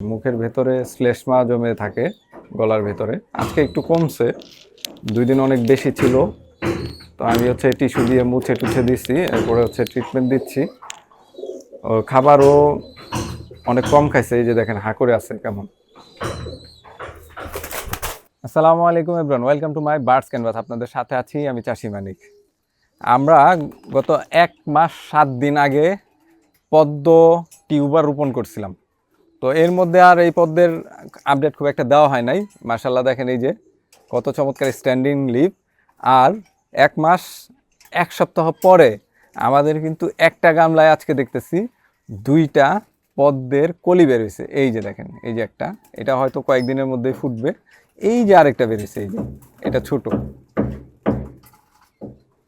মুখের ভেতরে শ্লেষ্মা জমে থাকে, গলার ভেতরে। আজকে একটু কমছে, দুই দিন অনেক বেশি ছিল। তো আমি হচ্ছে টিস্যু দিয়ে মুছে টুছে দিচ্ছি, এরপরে হচ্ছে ট্রিটমেন্ট দিচ্ছি। খাবারও অনেক কম খাইছে, এই যে দেখেন হা করে আছে কেমন। আসসালামু আলাইকুম everyone welcome to my birds canvas আপনাদের সাথে আছি আমি চাষি মানিক। আমরা গত এক মাস, সাত দিন আগে পদ্ম টিউবার রোপণ করছিলাম। তো এর মধ্যে আর এই পদ্মের আপডেট খুব একটা দেওয়া হয় নাই। মার্শাল্লাহ দেখেন এই যে, কত চমৎকার স্ট্যান্ডিং লিভ আর এক মাস, এক সপ্তাহ পরে আমাদের কিন্তু একটা গামলায় আজকে দেখতেছি দুইটা পদ্মের কলি বেরোইছে এই যে দেখেন, এই যে একটা, এটা হয়তো কয়েকদিনের মধ্যেই ফুটবে। এই যে আরেকটা বেরোইছে এই যে, এটা ছোট।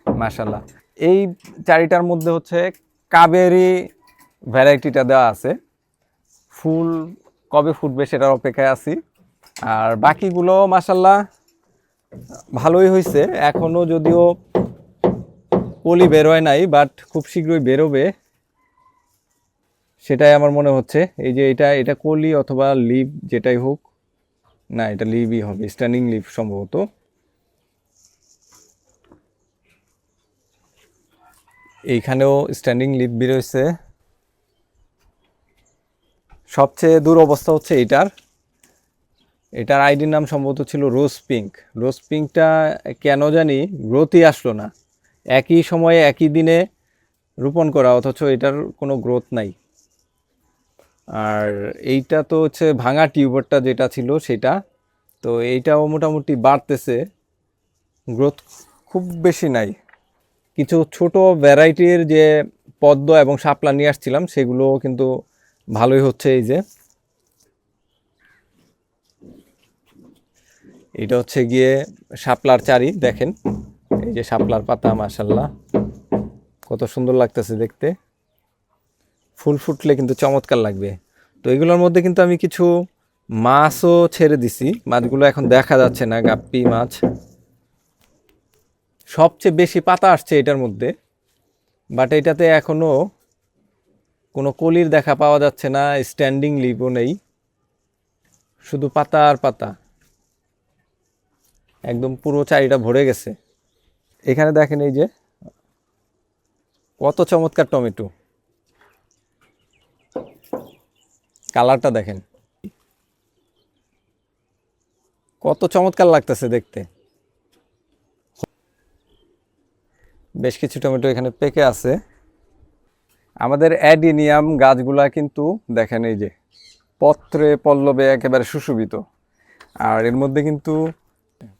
মাশাল্লাহ এই চারিটার মধ্যে হচ্ছে কাবেরি ভ্যারাইটিটা দেওয়া আছে। ফুল, কবে ফুটবে সেটার অপেক্ষায় আছি। আর বাকিগুলো মাসাল্লাহ ভালোই হয়েছে এখনও যদিও কলি বেরোয় নাই বাট খুব শীঘ্রই বেরোবে। সেটাই আমার মনে হচ্ছে। এই যে এটা এটা কলি অথবা লিভ যেটাই হোক। না, এটা লিভই হবে স্ট্যান্ডিং লিভ সম্ভবত। এইখানেও স্ট্যান্ডিং লিভ বেরোয়েছে সবচেয়ে দূর অবস্থা হচ্ছে এটার। এটার আইডির নাম সম্ভবত ছিল রোজ পিঙ্ক। রোজ পিঙ্কটা কেন জানি গ্রোথই আসলো না। একই সময়ে একই দিনে রোপণ করা, অথচ এটার কোনো গ্রোথ নাই। আর এইটা তো হচ্ছে ভাঙা টিউবারটা যেটা ছিল সেটা। তো এইটাও মোটামুটি বাড়তেছে। গ্রোথ খুব বেশি নাই। কিছু ছোট ভ্যারাইটির যে পদ্ম এবং শাপলা নিয়ে আসছিলাম সেগুলো কিন্তু ভালোই হচ্ছে এই যে। এটা হচ্ছে গিয়ে শাপলার চারি, দেখেন। এই যে শাপলার পাতা মাশাল্লাহ কত সুন্দর লাগতেছে দেখতে। ফুল ফুটলে কিন্তু চমৎকার লাগবে। তো এগুলোর মধ্যে কিন্তু আমি কিছু মাছও ছেড়ে দিছি। মাছগুলো এখন দেখা যাচ্ছে না, গাপ্পি মাছ। সবচেয়ে বেশি পাতা আসছে এটার মধ্যে। বাট এটাতে এখনও কোনো কলির দেখা পাওয়া যাচ্ছে না স্ট্যান্ডিং লিভও নেই। শুধু পাতা আর পাতা। একদম পুরো চারিটা ভরে গেছে। এখানে দেখেন এই যে, কত চমৎকার টমেটো। কালারটা দেখেন। কত চমৎকার লাগতেছে দেখতে। বেশ কিছু টমেটো এখানে পেকে আছে। আমাদের অ্যাডিনিয়াম গাছগুলা কিন্তু দেখেন এই যে, পত্রে, পল্লবে একেবারে সুশোভিত। আর এর মধ্যে কিন্তু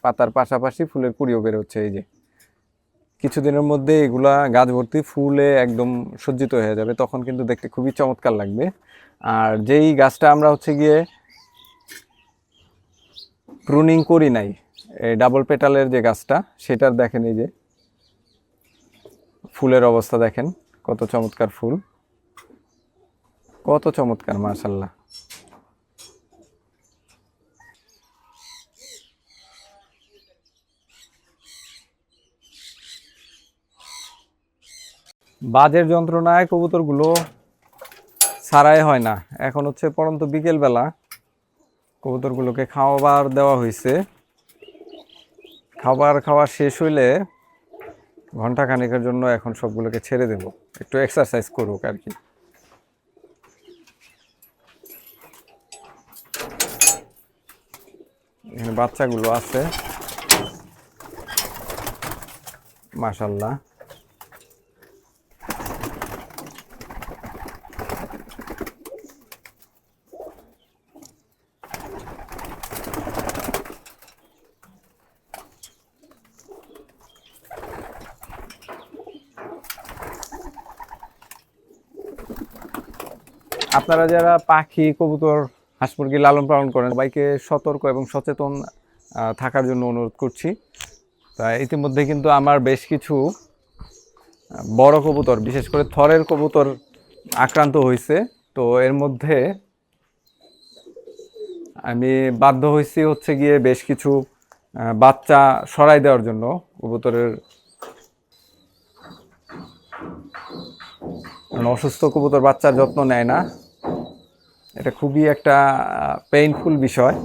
পাতার পাশাপাশি ফুলের কুড়িও বের হচ্ছে এই যে। কিছুদিনের মধ্যে এগুলা গাছ ভর্তি ফুলে একদম সজ্জিত হয়ে যাবে, তখন কিন্তু দেখতে খুবই চমৎকার লাগবে। আর যেই গাছটা আমরা হচ্ছে গিয়ে প্রুনিং করি নাই, এই ডাবল পেটালের যে গাছটা, সেটার দেখেন এই যে, ফুলের অবস্থা দেখেন। কত চমৎকার ফুল। কত চমৎকার মাশাল্লাহ বাজের যন্ত্রণায় কবুতরগুলো ছাড়াই হয় না। এখন হচ্ছে পরন্ত বিকেলবেলা কবুতরগুলোকে খাওয়াবার দেওয়া হয়েছে খাবার খাওয়া শেষ হইলে ঘণ্টা খানিকের জন্য এখন সবগুলোকে ছেড়ে দেব। একটু এক্সারসাইজ করুক আর কি। বাচ্চাগুলো আছে। মাশাল্লাহ। আপনারা যারা পাখি, কবুতর, হাঁস মুরগি লালন পালন করেন, সবাইকে সতর্ক এবং সচেতন থাকার জন্য অনুরোধ করছি। তা ইতিমধ্যে কিন্তু আমার বেশ কিছু বড় কবুতর, বিশেষ করে থরের কবুতর আক্রান্ত হয়েছে। তো এর মধ্যে আমি বাধ্য হয়েছি হচ্ছে গিয়ে বেশ কিছু বাচ্চা সরাই দেওয়ার জন্য কবুতরের অসুস্থ কবুতর বাচ্চার যত্ন নেয় না। এটা খুবই একটা পেইনফুল বিষয়।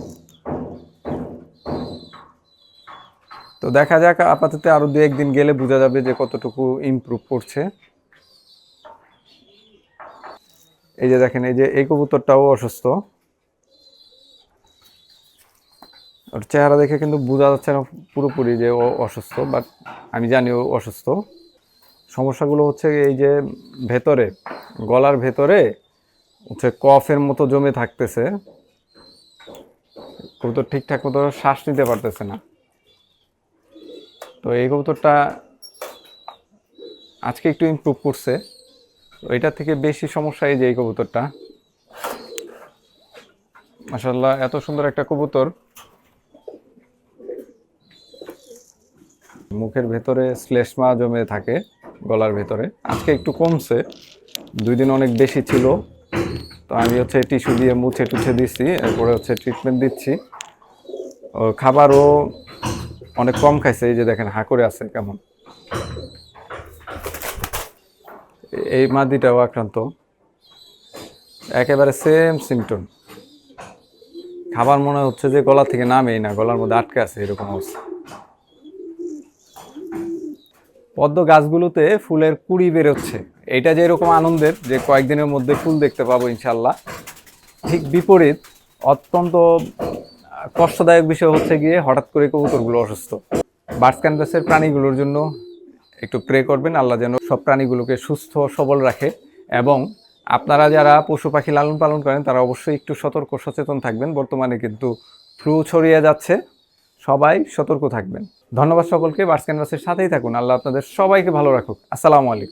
তো দেখা যাক, আপাতত আরও দু একদিন গেলে বোঝা যাবে যে কতটুকু ইমপ্রুভ করছে। এই যে দেখেন, এই যে, এই কবুতরটাও অসুস্থ। ওর চেহারা দেখে কিন্তু বোঝা যাচ্ছে না পুরোপুরি যে ও অসুস্থ বাট আমি জানি ও অসুস্থ। সমস্যাগুলো হচ্ছে এই যে ভেতরে, গলার ভেতরে হচ্ছে কফের মতো জমে থাকতেছে। কবুতর ঠিকঠাক মতো শ্বাস নিতে পারতেছে না। তো এই কবুতরটা আজকে একটু ইমপ্রুভ করছে। তো এটার থেকে বেশি সমস্যা এই যে এই কবুতরটা। মাসাল্লাহ এত সুন্দর একটা কবুতর। মুখের ভেতরে শ্লেষ্মা জমে থাকে। গলার ভেতরে। আজকে একটু কমছে, দুই দিন অনেক বেশি ছিল। তো আমি হচ্ছে টিস্যু দিয়ে মুছে টুছে দিচ্ছি এরপরে হচ্ছে ট্রিটমেন্ট দিচ্ছি। ও, খাবারও অনেক কম খাইছে, এই যে দেখেন হা করে আছে কেমন। এই মাদিটাও আক্রান্ত। একেবারে সেম সিমটম খাবার মনে হচ্ছে যে গলা থেকে নামেই না, গলার মধ্যে আটকে আছে, এরকম অবস্থা। পদ্ম গাছগুলোতে ফুলের কুড়ি বেরোচ্ছে। এটা যে এরকম আনন্দের যে কয়েকদিনের মধ্যে ফুল দেখতে পাবো ইনশাল্লাহ ঠিক বিপরীত, অত্যন্ত কষ্টদায়ক বিষয় হচ্ছে গিয়ে হঠাৎ করে কবুতরগুলো অসুস্থ। বার্ডস ক্যানভাসের প্রাণীগুলোর জন্য একটু প্রে করবেন, আল্লাহ যেন সব প্রাণীগুলোকে সুস্থ, সবল রাখে এবং আপনারা যারা পশু পাখি লালন পালন করেন, তারা অবশ্যই একটু সতর্ক, সচেতন থাকবেন। বর্তমানে কিন্তু ফ্লু ছড়িয়ে যাচ্ছে। সবাই সতর্ক থাকবেন। ধন্যবাদ সকলকে বার্স ক্যানভাসের সাথেই থাকুন। আল্লাহ আপনাদের সবাইকে ভালো রাখুক। আসসালামু আলাইকুম।